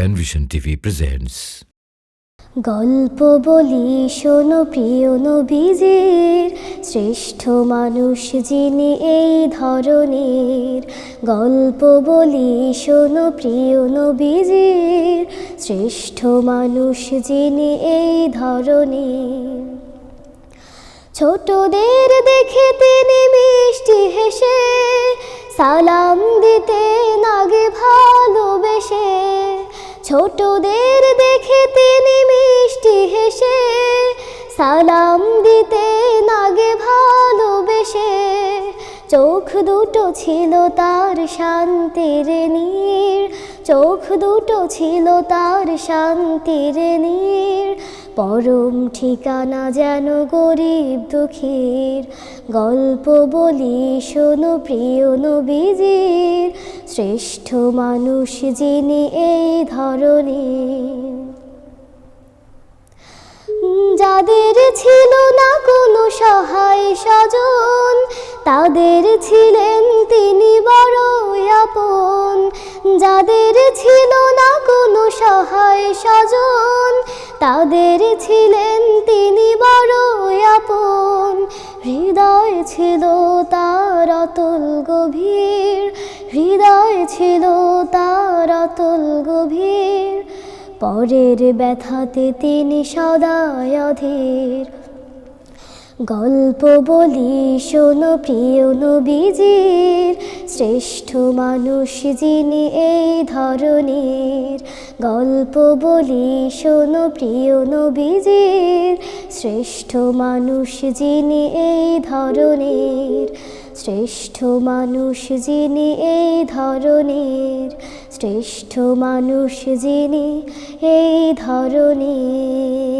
Panvision TV presents গল্প বলি, শোনো প্রিয় নবীজির। শ্রেষ্ঠ মানুষ যিনি এই ধরনের। গল্প বলি, শোনো প্রিয় নবীজির। শ্রেষ্ঠ মানুষ যিনি এই ধরনের। ছোটদের দেখে তিনি মিষ্টি হেসে, সালাম দিতে নাগে ভালোবেসে ছোটদের দেখে তিনি মিষ্টি হেসে, সালাম দিতে নাগে ভালোবেসে। চোখ দুটো ছিল তার শান্তির নীর, চোখ দুটো ছিল তার শান্তির নীর। পরম ঠিকানা যেন গরিব দুঃখীর, গল্প বলি শোনো প্রিয় নবীজির। শ্রেষ্ঠ মানুষ যিনি এই ধরনের। যাদের ছিল না কোনো সহায় স্বজন, তাদের ছিলেন তিনি বড় আপন। যাদের ছিল না কোনো সহায় স্বজন, তাদের ছিলেন তিনি বড় আপন। হৃদয় ছিল তার অতুল গভীর ছিল তার অতুল গভীর। পরের ব্যথাতে তিনি সদায় অধীর। গল্প বলি শোনো প্রিয় নবীজির। শ্রেষ্ঠ মানুষ যিনি এই ধরনের। গল্প বলি, শোনো প্রিয় নবীজির। শ্রেষ্ঠ মানুষ যিনি এই ধরনের। শ্রেষ্ঠ মানুষ যিনি এই ধরনের। শ্রেষ্ঠ মানুষ যিনি এই ধরনের।